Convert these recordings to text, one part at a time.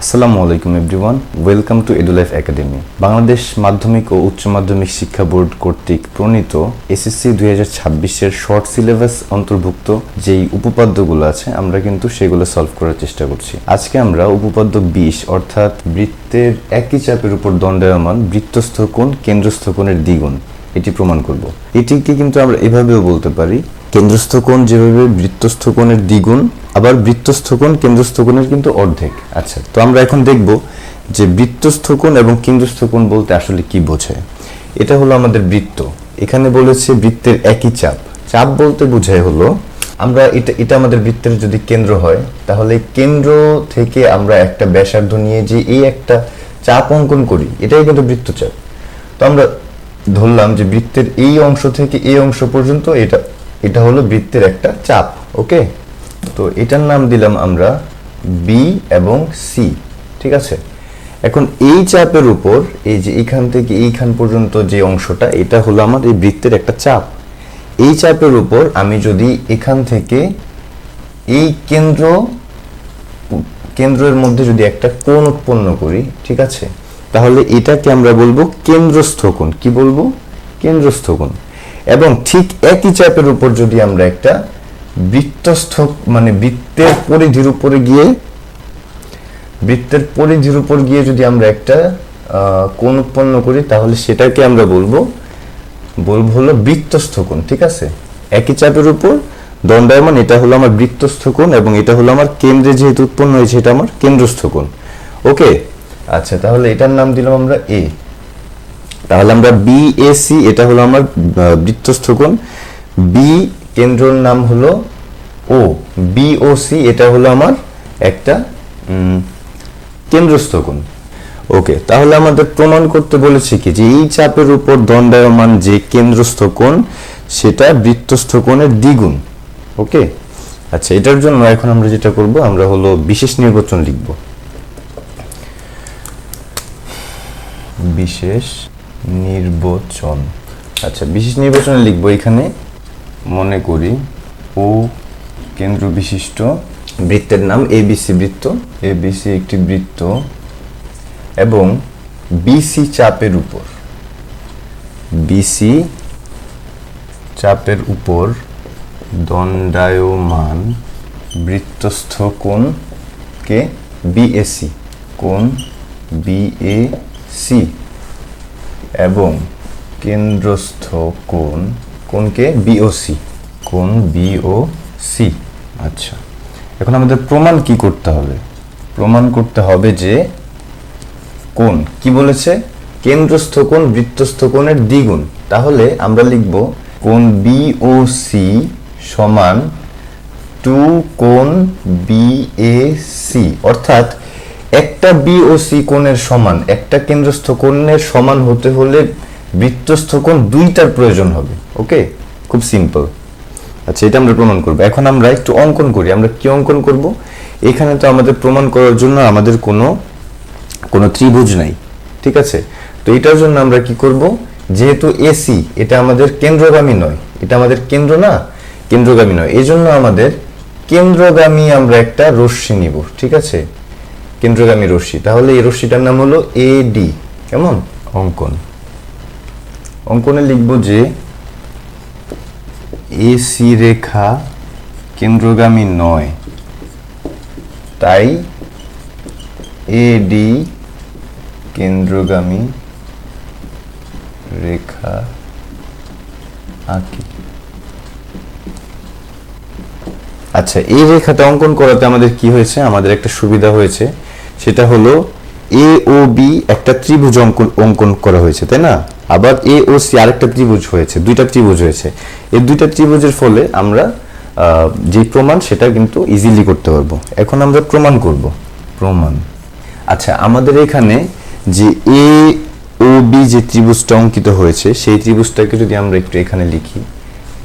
আসসালামু আলাইকুম everyone. Welcome to Edulife academy. Bangladesh মাধ্যমিক ও উচ্চ মাধ্যমিক শিক্ষা বোর্ড কর্তৃক প্রণীত এসএসসি দুই হাজার ছাব্বিশের শর্ট সিলেবাস অন্তর্ভুক্ত যেই উপপাদ্যগুলো আছে, আমরা কিন্তু সেগুলো সলভ করার চেষ্টা করছি। আজকে আমরা উপপাদ্য বিশ, অর্থাৎ বৃত্তের একই চাপের উপর দণ্ডায়মান বৃত্তস্থ কোণ, কেন্দ্রস্থ কোণের দ্বিগুণ। এটি প্রমাণ করব। এটিকে কিন্তু আমরা এভাবেও বলতে পারি, কেন্দ্রস্থ কোণ যেভাবে বৃত্তস্থ কোণের দ্বিগুণ, আবার বৃত্তস্থ কোণ কেন্দ্রস্থ কোণের কিন্তু অর্ধেক। আচ্ছা তো আমরা এখন দেখব যে বৃত্তস্থ কোণ এবং কেন্দ্রস্থ কোণ বলতে আসলে কি বোঝায় এটা হলো আমাদের বৃত্ত। এখানে বলেছে বৃত্তের একই চাপ। চাপ বলতে বোঝায় হলো, আমরা এটা এটা আমাদের বৃত্তের যদি কেন্দ্র হয়, তাহলে কেন্দ্র থেকে আমরা একটা ব্যাসার্ধ নিয়ে যে এই একটা চাপ অঙ্কন করি, এটাই কিন্তু বৃত্তচাপ। তো আমরা ধরলাম যে বৃত্তের এই অংশ থেকে এই অংশ পর্যন্ত এটা এটা হলো বৃত্তের একটা চাপ, ওকে? তো এটার নাম দিলাম আমরা বি এবং সি ঠিক আছে? এখন এই চাপের উপর, এই যে এইখান থেকে এইখান পর্যন্ত যে অংশটা, এটা হলো আমার এই বৃত্তের একটা চাপ। এই চাপের উপর আমি যদি এখান থেকে এই কেন্দ্র, কেন্দ্রের মধ্যে যদি একটা কোণ উৎপন্ন করি, ঠিক আছে? তাহলে এটাকে আমরা বলব কেন্দ্রস্থ কোণ। কি বলব? কেন্দ্রস্থ কোণ। এবং ঠিক একই চাপের উপর যদি আমরা একটা বৃত্তস্থ মানে বৃত্তের পরিধির উপরে গিয়ে, বৃত্তের পরিধির উপর গিয়ে যদি আমরা একটা কোণ উৎপন্ন করি, তাহলে সেটাকে আমরা বলব বলব হলো বৃত্তস্থ কোণ, ঠিক আছে? একই চাপের উপর, দণ্ডায়মান, এটা হলো আমার বৃত্তস্থ কোণ এবং এটা হলো আমার কেন্দ্রে যেহেতু উৎপন্ন হয়েছে, এটা আমার কেন্দ্রস্থ কোণ। ওকে? আচ্ছা তাহলে এটার নাম দিলাম আমরা এ তাহলে আমরা বি এ সি এটা হলো আমার বৃত্তস্থ কোণ বি কেন্দ্রর নাম হলো ও বি ও সি এটা হলো আমার একটা কেন্দ্রস্থ কোণ ওকে, তাহলে আমাদের প্রমাণ করতে বলেছে কি, যে এই চাপের উপর দণ্ডায়মান যে কেন্দ্রস্থ কোণ সেটা বৃত্তস্থ কোণের দ্বিগুণ। ওকে? আচ্ছা এটার জন্য এখন আমরা যেটা করব, আমরা হলো বিশেষ নির্বাচন লিখব। বিশেষ নির্বাচন। আচ্ছা বিশেষ নির্বাচনে লিখব এখানে। মনে করি ও কেন্দ্র বিশিষ্ট বৃত্তের নাম এবিসি বৃত্ত। এবিসি একটি বৃত্ত এবং বিসি চাপের উপর। বিসি চাপের উপর দণ্ডায়মান বৃত্তস্থ কোণকে বিএসি কোণ বিএসি এবং কেন্দ্রস্থ কোণ, কোণকে বিওসি কোণ বিওসি আচ্ছা এখন আমাদের প্রমাণ কি করতে হবে? প্রমাণ করতে হবে যে কোণ, কি বলেছে? কেন্দ্রস্থ কোণ, বৃত্তস্থ কোণের দ্বিগুণ। তাহলে আমরা লিখব কোণ বিওসি সমান টু কোন কোণ বিএসি অর্থাৎ একটা বিওসি কোণের সমান, একটা কেন্দ্রস্থ কোণের সমান হতে হলে বৃত্তস্থ কোণ দুইটার প্রয়োজন হবে ওকে খুব সিম্পল আচ্ছা এটা আমরা প্রমাণ করব। এখন আমরা একটু অঙ্কন করি। আমরা কি অঙ্কন করব? এখানে তো আমাদের প্রমাণ করার জন্য আমাদের কোনো কোনো ত্রিভুজ নাই, ঠিক আছে? তো এটার জন্য আমরা কি করব? যেহেতু এসি এটা আমাদের কেন্দ্রগামী নয়, এটা আমাদের কেন্দ্র না, কেন্দ্রগামী নয়। এই জন্য আমাদের কেন্দ্রগামী আমরা একটা রশ্মি নিব, ঠিক আছে? কেন্দ্রগামী রশ্মি। তাহলে এই রশ্মিটার নাম হলো এ ডি কেমন? অঙ্কন। অঙ্কনে লিখব যে এসি রেখা কেন্দ্রগামী নয়। তাই এডি কেন্দ্রগামী রেখা আঁকি। আচ্ছা এই রেখাটা অঙ্কন করাতে আমাদের কি হয়েছে? আমাদের একটা সুবিধা হয়েছে। সেটা হলো এ ও বি একটা ত্রিভুজ অঙ্কন অঙ্কন করা হয়েছে, তাই না? আবার এ ও সি আরেকটা ত্রিভুজ হয়েছে, দুইটা ত্রিভুজ হয়েছে। এই দুইটা ত্রিভুজের ফলে আমরা যে প্রমাণ সেটা কিন্তু ইজিলি করতে পারব। এখন আমরা প্রমাণ করব। প্রমাণ। আচ্ছা আমাদের এখানে যে এ ও বি যে ত্রিভুজটা অঙ্কিত হয়েছে, সেই ত্রিভুজটাকে যদি আমরা একটু এখানে লিখি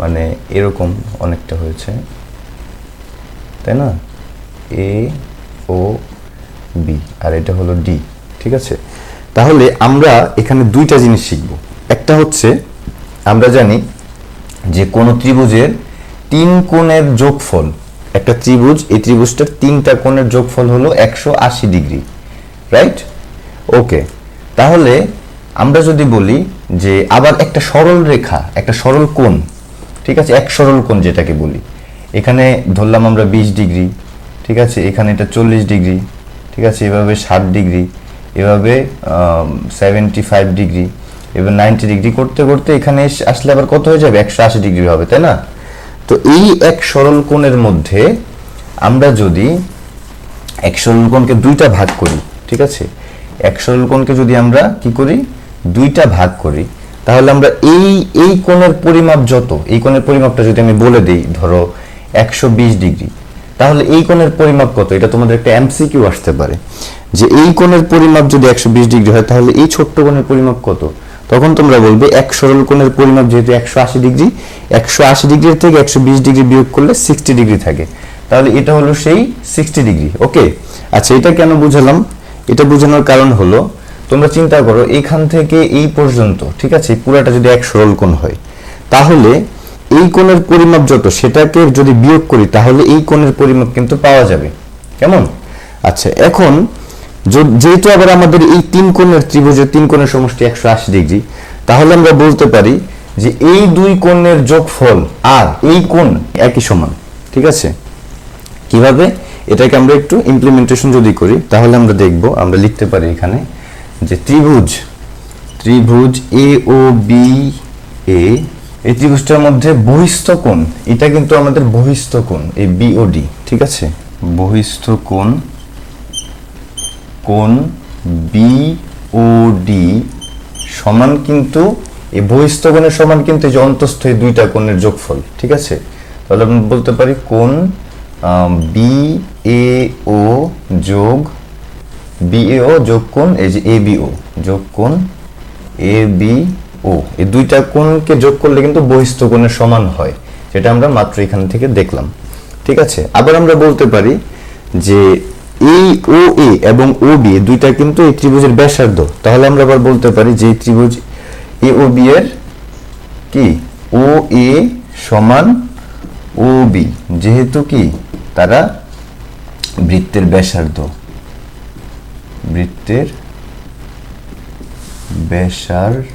মানে এরকম অনেকটা হয়েছে, তাই না? এ ও বি আর এটা হলো ডি ঠিক আছে? তাহলে আমরা এখানে দুইটা জিনিস শিখব। একটা হচ্ছে, আমরা জানি যে কোন ত্রিভুজের তিন কোণের যোগফল, একটা ত্রিভুজ, এই ত্রিভুজটার তিনটা কোণের যোগফল হলো একশো আশি ডিগ্রি, রাইট? ওকে, তাহলে আমরা যদি বলি যে আবার একটা সরল রেখা, একটা সরল কোণ, ঠিক আছে? এক সরল কোণ যেটাকে বলি। এখানে ধরলাম আমরা বিশ ডিগ্রি, ঠিক আছে? এখানে এটা চল্লিশ ডিগ্রি ঠিক আছে? এভাবে ষাট ডিগ্রি, এভাবে সেভেন্টি ফাইভ ডিগ্রি এবার নাইনটি ডিগ্রি করতে করতে এখানে আসলে আবার কত হয়ে যাবে? একশো আশি ডিগ্রি হবে, তাই না? তো এই এক সরল কোণের মধ্যে আমরা যদি এক সরল কোণকে দুইটা ভাগ করি, ঠিক আছে? এক সরল কোণকে যদি আমরা কি করি? দুইটা ভাগ করি, তাহলে আমরা এই এই কোণের পরিমাপ যত, এই কোণের পরিমাপটা যদি আমি বলে দিই, ধরো একশো বিশ ডিগ্রি তাহলে এই কোণের পরিমাপ কত? এটা তোমাদের একটা এমসিকিউ আসতে পারে। যে এই কোণের পরিমাপ যদি একশো বিশ ডিগ্রি হয়, তাহলে এই ছোট্ট কোণের পরিমাপ কত? তখন তোমরা বলবে এক সরল কোণের পরিমাপ যেহেতু একশো আশি ডিগ্রি, একশো আশি ডিগ্রির থেকে একশো বিশ ডিগ্রি বিয়োগ করলে সিক্সটি ডিগ্রি থাকে। তাহলে এটা হলো সেই সিক্সটি ডিগ্রি, ওকে? আচ্ছা এটা কেন বুঝালাম? এটা বোঝানোর কারণ হলো, তোমরা চিন্তা করো, এখান থেকে এই পর্যন্ত, ঠিক আছে পুরাটা যদি এক সরল কোণ হয়, তাহলে এই কোণের পরিমাপ যত, সেটাকে যদি বিয়োগ করি, তাহলে এই কোণের পরিমাপ কিন্তু পাওয়া যাবে। কেমন? আচ্ছা এখন যেহেতু আবার আমাদের এই তিন কোণের ত্রিভুজের তিন কোণের সমষ্টি একশো আশি ডিগ্রি, তাহলে আমরা বলতে পারি যে এই দুই কোণের যোগফল আর এই কোণ একই সমান, ঠিক আছে? কীভাবে? এটাকে আমরা একটু ইমপ্লিমেন্টেশন যদি করি, তাহলে আমরা দেখব, আমরা লিখতে পারি এখানে যে ত্রিভুজ ত্রিভুজ এ ও বি এ এই ত্রিভুজটার মধ্যে বহিস্থ কোণ, এটা কিন্তু আমাদের বহিস্থ কোণ, এই বিওডি ঠিক আছে? বহিস্থ কোণ কোণ বিওডি সমান কিন্তু, এই বহিস্থ কোণের সমান কিন্তু এই যে অন্তস্থ এই দুইটা কোণের যোগফল, ঠিক আছে? তাহলে আমরা বলতে পারি কোণ বি এ ও যোগ বি এ ও যোগ কোণ, এই যে এ বি ও যোগ কোণ এ বি ও, এই দুইটা কোণকে যোগ করলে কিন্তু বহিস্থ কোণের সমান হয়, যেটা আমরা মাত্র এখান থেকে দেখলাম। ঠিক আছে? আবার আমরা বলতে পারি যে এই ও এ এবং ও বি দুইটা কিন্তু এই ত্রিভুজের ব্যাসার্ধ। তাহলে আমরা আবার বলতে পারি যে ত্রিভুজ এ ও বি এর কি? ও এ সমান ও বি, যেহেতু কি? তারা বৃত্তের ব্যাসার্ধ। বৃত্তের ব্যাসার্ধ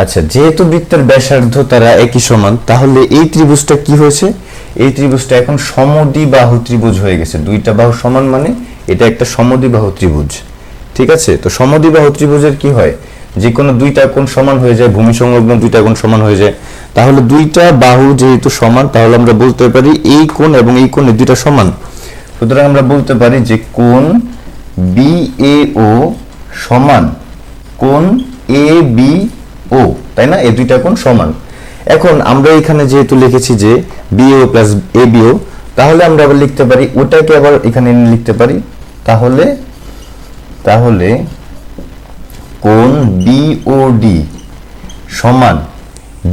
আচ্ছা যেহেতু বৃত্তের ব্যাসার্ধ তারা একই সমান, তাহলে এই ত্রিভুজটা কি হয়েছে? এই ত্রিভুজটা এখন সমদ্বিবাহু ত্রিভুজ হয়ে গেছে। দুইটা বাহু সমান মানে এটা একটা সমদ্বিবাহু ত্রিভুজ। ঠিক আছে? তো সমদ্বিবাহু ত্রিভুজের কি হয়? যে কোনো দুইটা কোণ সমান হয়ে যায়, ভূমি সংলগ্ন দুইটা কোণ সমান হয়ে যায়। তাহলে দুইটা বাহু যেহেতু সমান, তাহলে আমরা বলতে পারি এই কোণ এবং এই কোণ দুইটা সমান। সুতরাং আমরা বলতে পারি যে কোণ বি এ ও সমান কোণ এ বি ও, তাই না? এই দুইটা কোণ সমান। এখন আমরা এখানে যেহেতু লিখেছি যে বিও প্লাস এ বিও তাহলে আমরা আবার লিখতে পারি, ওটাকে আবার এখানে লিখতে পারি। তাহলে তাহলে কোণ বিওডি সমান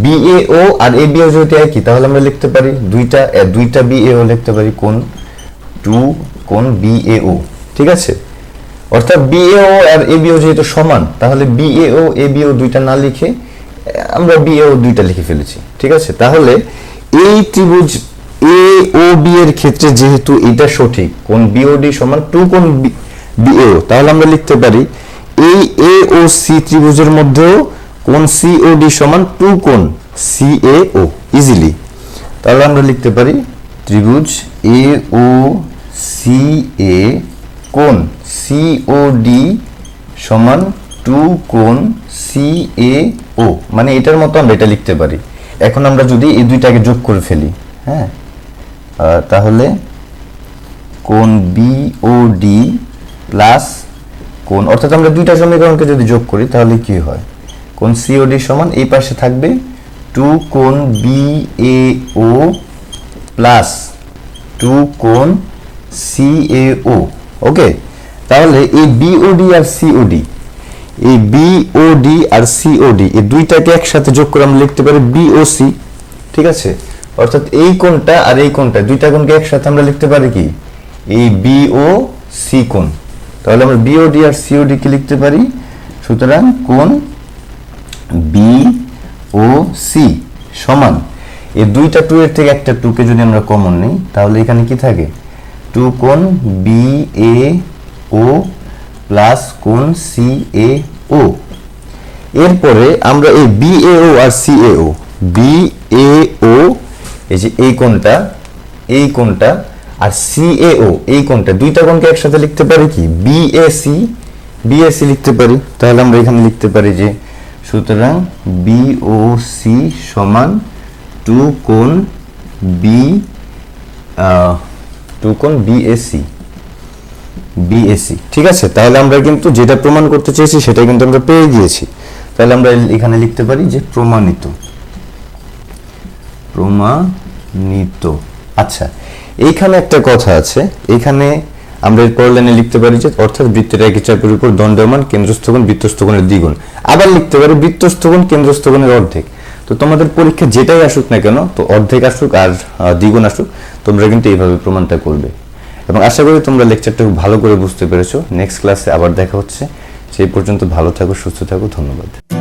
বিএও আর এ এবিও যেহেতু একই, তাহলে আমরা লিখতে পারি দুইটা দুইটা বিএও লিখতে পারি কোণ টু কোণ বিএও ঠিক আছে? অর্থাৎ বিএও আর এবিও যেহেতু সমান, তাহলে বিএও এবিও দুইটা না লিখে, আমরা বিএও দুইটা লিখে ফেলেছি, ঠিক আছে? তাহলে এই ত্রিভুজ এ ও বি এর ক্ষেত্রে যেহেতু এটা সঠিক, কোন বিওডি সমান টু কোন বিএও তাহলে আমরা লিখতে পারি এই এ ও সি ত্রিভুজের মধ্যেও কোন সিওডি সমান টু কোন সি এ ও ইজিলি তাহলে আমরা লিখতে পারি ত্রিভুজ এ ও সি এ কোন সিওডি সমান টু কোন সি এ ও মানে এটার মতো আমরা এটা লিখতে পারি। এখন আমরা যদি এই দুইটাকে যোগ করে ফেলি হ্যাঁ? তাহলে কোন বিওডি প্লাস কোন অর্থাৎ আমরা দুইটা সমীকরণকে যদি যোগ করি, তাহলে কি হয়? কোন সিওডি সমান এই পাশে থাকবে টু কোন B A O plus two কোন সি এ ও ওকে? তাহলে এই বিওডি আর সিওডি এই বিওডি আর সিওডি এই দুইটাকে একসাথে যোগ করে আমরা লিখতে পারি বিওসি ঠিক আছে? অর্থাৎ এই কোণটা আর এই কোণটা, দুইটা কোণকে একসাথে আমরা লিখতে পারি কি? এই বিও সি কোণ। তাহলে আমরা বিওডি আর সিওডি কে লিখতে পারি, সুতরাং কোণ বি ও সি সমান। এই দুইটা টু এর থেকে একটা টুকে যদি আমরা কমন নিই, তাহলে এখানে কি থাকে? টু কোণ বি এ ও প্লাস কোণ সি এ ও এরপরে আমরা এই B A O R C A O B A O এই যে এই কোণটা এই কোণটা আর সি এ ও এই কোণটা, দুইটা কোণকে একসাথে লিখতে পারি কি? B A C B A C লিখতে পারি। তাহলে আমরা এখানে লিখতে পারি যে সুতরাং বি ও সি সমান টু কোণ বি টু কোণ বিএসি ঠিক আছে? তাহলে আমরা কিন্তু যেটা প্রমাণ করতে চেয়েছি সেটা কিন্তু আমরা পেয়ে গিয়েছি। তাহলে আমরা এখানে লিখতে পারি যে প্রমাণিত। প্রমাণিত। আচ্ছা এইখানে একটা কথা আছে। এখানে আমরা এর পরের লিখতে পারি যে, অর্থাৎ বৃত্তের একই চাপের উপর দণ্ডমান কেন্দ্রস্থগন বৃত্তস্থগনের দ্বিগুণ। আবার লিখতে পারি বৃত্তস্থগন কেন্দ্রস্থগনের অর্ধেক। তো তোমাদের পরীক্ষা যেটাই আসুক না কেন, তো অর্ধেক আসুক আর দ্বিগুণ আসুক, তোমরা কিন্তু এইভাবে প্রমাণটা করবে। এবং আশা করি তোমরা লেকচারটা ভালো করে বুঝতে পেরেছ। নেক্সট ক্লাসে আবার দেখা হচ্ছে। সেই পর্যন্ত ভালো থাকো, সুস্থ থাকো, ধন্যবাদ।